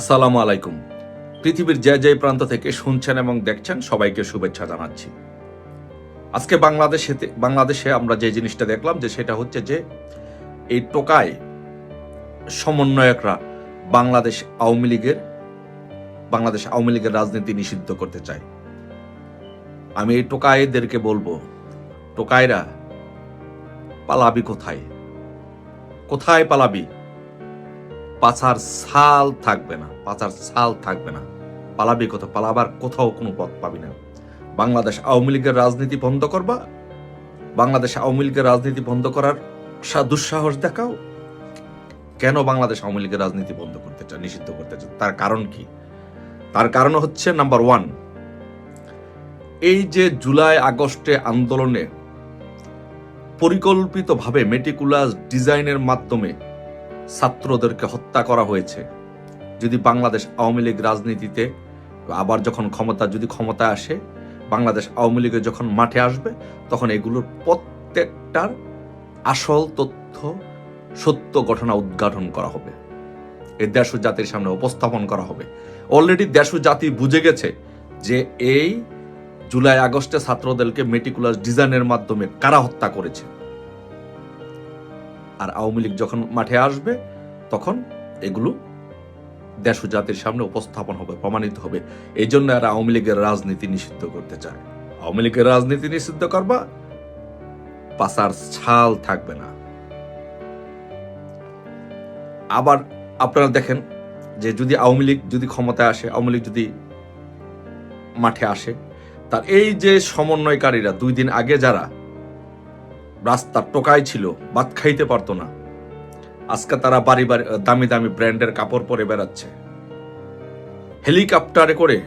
আসসালামু আলাইকুম। পৃথিবীর যে যে প্রান্ত থেকে শুনছেন এবং দেখছেন, সবাইকে শুভেচ্ছা জানাচ্ছি। আজকে বাংলাদেশে বাংলাদেশে আমরা যে জিনিসটা দেখলাম যে সেটা হচ্ছে যে এই টোকায় সমন্বয়করা বাংলাদেশ আওয়ামী লীগের বাংলাদেশ আওয়ামী লীগের রাজনীতি নিষিদ্ধ করতে চায়। আমি এই টোকায়েদেরকে বলব টোকায়রা পালাবি কোথায়? কোথায় পালাবি? পাছার ছাল থাকবে না পাচার ছাল থাকবে না। পালাবি কোথাও, পালাবার কোথাও কোনো পথ পাবি না। বাংলাদেশ আওয়ামী লীগের রাজনীতি বন্ধ করবা। বাংলাদেশ আওয়ামী লীগের রাজনীতি বন্ধ করার দুঃসাহস দেখাও। কেন বাংলাদেশ আওয়ামী লীগের রাজনীতি বন্ধ করতে চায়, নিষিদ্ধ করতে চায়? তার কারণ কি? তার কারণ হচ্ছে নাম্বার ওয়ান এই যে জুলাই আগস্টে আন্দোলনে পরিকল্পিতভাবে মেটিকুলাস ডিজাইনের মাধ্যমে ছাত্রদেরকে হত্যা করা হয়েছে। যদি বাংলাদেশ আওয়ামী লীগ রাজনীতিতে আবার যখন ক্ষমতা, যদি ক্ষমতায় আসে, বাংলাদেশ আওয়ামী লীগে যখন মাঠে আসবে, তখন এগুলোর প্রত্যেকটার আসল তথ্য, সত্য ঘটনা উদ্ঘাটন করা হবে। এই দেশ ও জাতির সামনে উপস্থাপন করা হবে। অলরেডি দেশ ও জাতি বুঝে গেছে যে এই জুলাই আগস্টে ছাত্রদেরকে মেটিকুলার ডিজাইনের মাধ্যমে কারা হত্যা করেছে। আর আওয়ামী লীগ যখন মাঠে আসবে, তখন এগুলো দেশ ও জাতির সামনে উপস্থাপন হবে, প্রমাণিত হবে। এই জন্য আর আওয়ামী লীগের রাজনীতি নিষিদ্ধ করতে চায়। আওয়ামী লীগের রাজনীতি নিষিদ্ধ করবা পাশার ছাল থাকবে না। আবার আপনারা দেখেন যে যদি আওয়ামী লীগ যদি ক্ষমতায় আসে, আওয়ামী লীগ যদি মাঠে আসে, তার এই যে সমন্বয়কারীরা, দুই দিন আগে যারা রাস্তার টোকাই ছিল, ভাত খাইতে পারতো না। আজকে তারা বাড়ি বাড়ি দামি দামি ব্র্যান্ডের কাপড় পরে বেড়াচ্ছে। হেলিকপ্টারে করে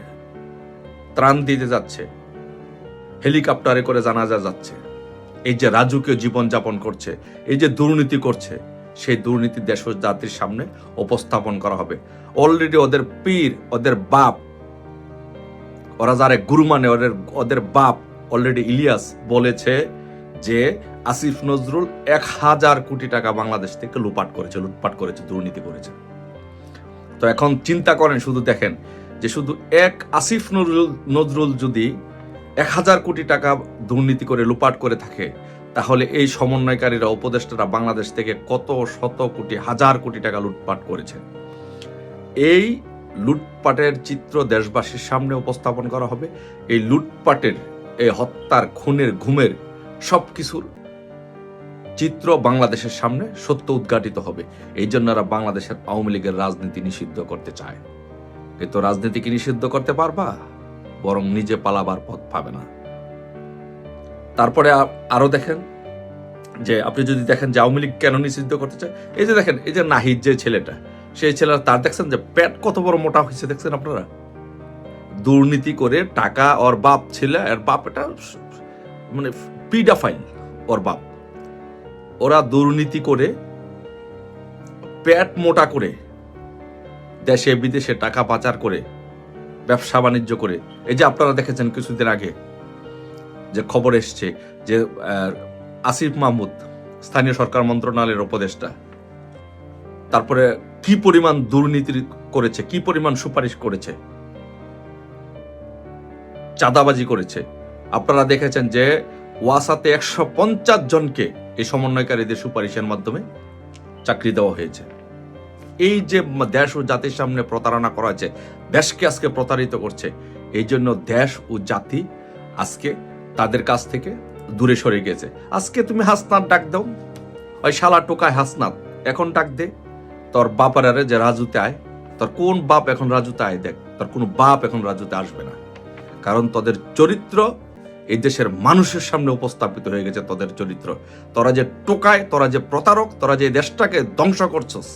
ত্রাণ দিতে যাচ্ছে। হেলিকপ্টারে করে জানাজা যাচ্ছে। এই যে রাজকীয় জীবনযাপন করছে, এই যে দুর্নীতি করছে, সেই দুর্নীতি দেশ জাতির সামনে উপস্থাপন করা হবে। অলরেডি ওদের পীর, ওদের বাপ, ওরা যারা গুরু মানে ওদের ওদের বাপ অলরেডি ইলিয়াস বলেছে যে আসিফ নজরুল এক হাজার কোটি টাকা বাংলাদেশ থেকে লুপাট করেছে, লুটপাট করেছে, দুর্নীতি করেছে। তো এখন চিন্তা করেন, শুধু দেখেন যে শুধু এক আসিফ নজরুল নজরুল যদি এক হাজার কোটি টাকা দুর্নীতি করে লুপাট করে থাকে, তাহলে এই সমন্বয়কারীরা, উপদেষ্টারা বাংলাদেশ থেকে কত শত কোটি, হাজার কোটি টাকা লুটপাট করেছে। এই লুটপাটের চিত্র দেশবাসীর সামনে উপস্থাপন করা হবে। এই লুটপাটের, এই হত্যার খুনের, ঘুমের সব কিছুর চিত্র বাংলাদেশের সামনে সত্য উদ্ঘাটিত হবে। এই জন্য এরা বাংলাদেশের আওয়ামী লীগের রাজনীতি নিষিদ্ধ করতে চায়। কিন্তু রাজনীতি কি নিষিদ্ধ করতে পারবা? বরং নিজে পালাবার পথ পাবে না। তারপরে আ- আরও দেখেন যে, আপনি যদি দেখেন যে আওয়ামী লীগ কেন নিষিদ্ধ করতে চায়, এই যে দেখেন, এই যে নাহিদ যে ছেলেটা, সেই ছেলেরা তার দেখছেন যে পেট কত বড় মোটা হয়েছে দেখছেন আপনারা? দুর্নীতি করে টাকা, ওর বাপ ছেলে, আর বাপ এটা মানে পিডাফাইল, ওর বাপ। ওরা দুর্নীতি করে পেট মোটা করে, দেশে বিদেশে টাকা পাচার করে, ব্যবসা বাণিজ্য করে। এই যে আপনারা দেখেছেন কিছুদিন আগে যে খবর এসছে যে আসিফ মাহমুদ, স্থানীয় সরকার মন্ত্রণালয়ের উপদেষ্টা, তারপরে কি পরিমাণ দুর্নীতি করেছে, কি পরিমাণ সুপারিশ করেছে, চাঁদাবাজি করেছে। আপনারা দেখেছেন যে ওয়াসাতে একশো পঞ্চাশ জনকে এই সমন্বয়কারীদের সুপারিশের মাধ্যমে চাকরি দেওয়া হয়েছে। এই যে দেশ ও জাতির সামনে প্রতারণা করা হয়েছে, দেশকে আজকে প্রতারিত করছে, এই জন্য দেশ ও জাতি আজকে তাদের কাছ থেকে দূরে সরে গেছে আজকে তুমি হাসনাত ডাক দাও। ওই শালা টোকায় হাসনাত, এখন ডাক দে। তোর বাপারে যে রাজুতে আয়, তোর কোন বাপ এখন রাজুতে আয় দেখ, তোর কোনো বাপ এখন রাজুতে আসবে না। কারণ তাদের চরিত্র এই দেশের মানুষের সামনে উপস্থাপিত হয়ে গেছে তোদের চরিত্র। তোরা যে টোকায়, তোরা যে প্রতারক, তোরা যে দেশটাকে ধ্বংস করছস।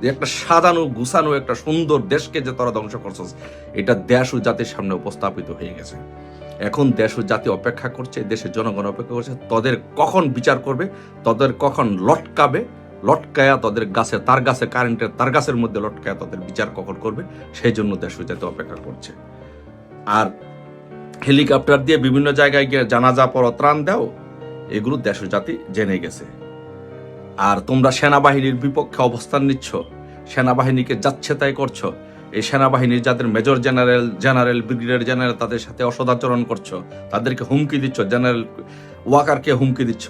যে একটা সাজানো, গুছানো, একটা সুন্দর দেশকে যে তোরা ধ্বংস করছস, এটা দেশ ও জাতির সামনে উপস্থাপিত হয়ে গেছে। এখন দেশ ও জাতি অপেক্ষা করছে, দেশের জনগণ অপেক্ষা করছে, তোদের কখন বিচার করবে, তোদের কখন লটকাবে, লটকায়া তাদের গাছে, তার গাছে কারেন্টের তার গাছের মধ্যে লটকায়া তাদের বিচার কখন করবে, সেই জন্য দেশ ও জাতি অপেক্ষা করছে। আর হেলিকপ্টার দিয়ে বিভিন্ন জায়গায় গিয়ে জানাজা পর ত্রাণ দাও, এগুলো দেশ জাতি জেনে গেছে। আর তোমরা সেনাবাহিনীর বিপক্ষে অবস্থান নিচ্ছ, সেনাবাহিনীকে যাচ্ছে তাই করছ, এই সেনাবাহিনীর যাদের major general general, brigadier general তাদের সাথে অসদাচরণ করছ, তাদেরকে হুমকি দিচ্ছ, জেনারেল ওয়াকারকে হুমকি দিচ্ছ।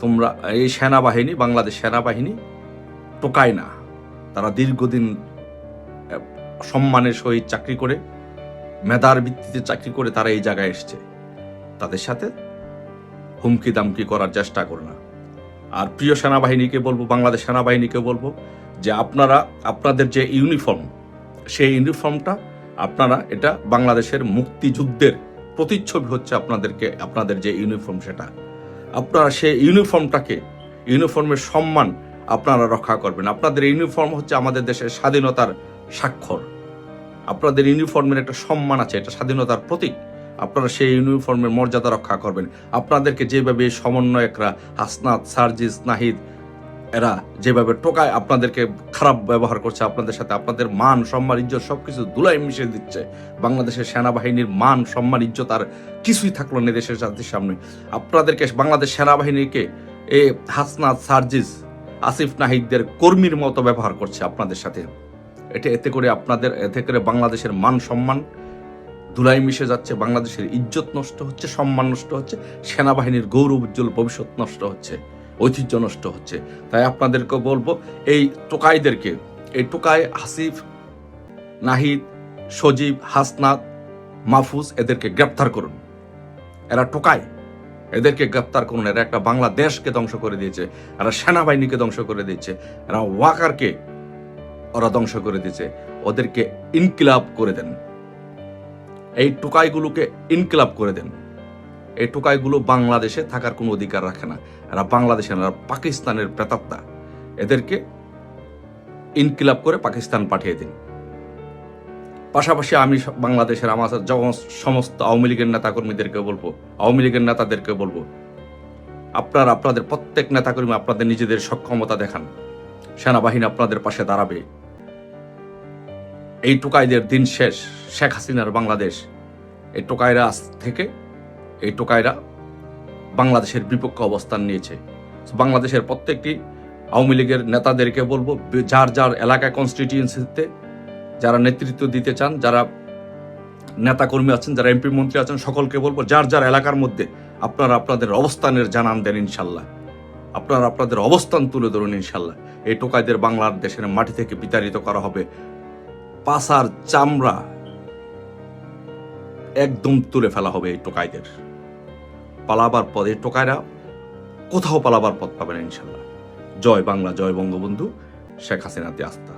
তোমরা এই সেনাবাহিনী, বাংলাদেশ সেনাবাহিনী টোকায় না। তারা দীর্ঘদিন সম্মানের সহিত চাকরি করে মেধার ভিত্তিতে চাকরি করে তারা এই জায়গায় এসছে। তাদের সাথে হুমকি দামকি করার চেষ্টা করো না। আর প্রিয় সেনাবাহিনীকে বলব, বাংলাদেশ সেনাবাহিনীকে বলব যে আপনারা, আপনাদের যে ইউনিফর্ম, সেই ইউনিফর্মটা আপনারা, এটা বাংলাদেশের মুক্তিযুদ্ধের প্রতিচ্ছবি হচ্ছে আপনাদেরকে, আপনাদের যে ইউনিফর্ম সেটা। আপনারা সেই ইউনিফর্মটাকে, ইউনিফর্মের সম্মান আপনারা রক্ষা করবেন। আপনাদের ইউনিফর্ম হচ্ছে আমাদের দেশের স্বাধীনতার স্বাক্ষর। আপনাদের ইউনিফর্মের একটা সম্মান আছে, এটা স্বাধীনতার প্রতীক। আপনারা সেই ইউনিফর্মের মর্যাদা রক্ষা করবেন। আপনাদেরকে যেভাবে সমন্বয়করা হাসনাত, সার্জিস, নাহিদ, এরা যেভাবে টোকায় আপনাদেরকে খারাপ ব্যবহার করছে, আপনাদের সাথে আপনাদের মান, সম্মান, ইজ্জত সবকিছু ধুলাই মিশিয়ে দিচ্ছে। বাংলাদেশের সেনাবাহিনীর মান, সম্মান, ইজ্জত আর কিছুই থাকল না দেশের জাতির সামনে। আপনাদেরকে বাংলাদেশ সেনাবাহিনীকে এ হাসনাত, সার্জিস, আসিফ, নাহিদদের কর্মীর মতো ব্যবহার করছে আপনাদের সাথে। এটা এতে করে আপনাদের, এতে করে বাংলাদেশের মান সম্মান ধুলাই মিশে যাচ্ছে, বাংলাদেশের ইজ্জত নষ্ট হচ্ছে, সম্মান নষ্ট হচ্ছে, সেনাবাহিনীর গৌরব, উজ্জ্বল ভবিষ্যৎ নষ্ট হচ্ছে, ঐতিহ্য নষ্ট হচ্ছে। তাই আপনাদেরকে বলব, এই টোকাইদেরকে, এই টোকাই হাসিফ, নাহিদ, সজীব, হাসনাত, মাহফুজ, এদেরকে গ্রেপ্তার করুন। এরা টোকায় এদেরকে গ্রেপ্তার করুন। এরা একটা বাংলাদেশকে ধ্বংস করে দিয়েছে। এরা সেনাবাহিনীকে ধ্বংস করে দিয়েছে। এরা ওয়াকারকে ওরা করে দিয়েছে। ওদেরকে ইনকিলাব করে দেন। এই টোকাইগুলোকে ইনকিলাব করে দেন। এই টোকাইগুলো বাংলাদেশে থাকার কোনো অধিকার রাখে না। এরা বাংলাদেশের না, পাকিস্তানের প্রেতাত্মা। এদেরকে ইনকিলাব করে পাকিস্তান পাঠিয়ে দিন। পাশাপাশি আমি বাংলাদেশের আমার যখন সমস্ত আওয়ামী লীগের নেতাকর্মীদেরকে বলব আওয়ামী লীগের নেতাদেরকে বলব আপনারা আপনাদের প্রত্যেক নেতাকর্মী আপনাদের নিজেদের সক্ষমতা দেখান। সেনাবাহিনী আপনাদের পাশে দাঁড়াবে। এই টোকাইদের দিন শেষ। শেখ হাসিনার বাংলাদেশ। এই টোকাইরা থেকে এই টোকাইরা বাংলাদেশের বিপক্ষ অবস্থান নিয়েছে। বাংলাদেশের প্রত্যেকটি আওয়ামী লীগের নেতাদেরকে বলব, যার যার এলাকা কনস্টিটিউয়েন্সিতে যারা নেতৃত্ব দিতে চান, যারা নেতাকর্মী আছেন, যারা এমপি মন্ত্রী আছেন, সকলকে বলব, যার যার এলাকার মধ্যে আপনারা আপনাদের অবস্থানের জানান দেন ইনশাল্লাহ। আপনারা আপনাদের অবস্থান তুলে ধরুন ইনশাল্লাহ। এই টোকাইদের বাংলাদেশের মাটি থেকে বিতাড়িত করা হবে। পাসার চামড়া একদম তুলে ফেলা হবে এই টোকাইদের। পালাবার পদে টোকাইরা কোথাও পালাবার পথ পাবে না ইনশাল্লাহ। জয় বাংলা, জয় বঙ্গবন্ধু, শেখ হাসিনাতে আস্থা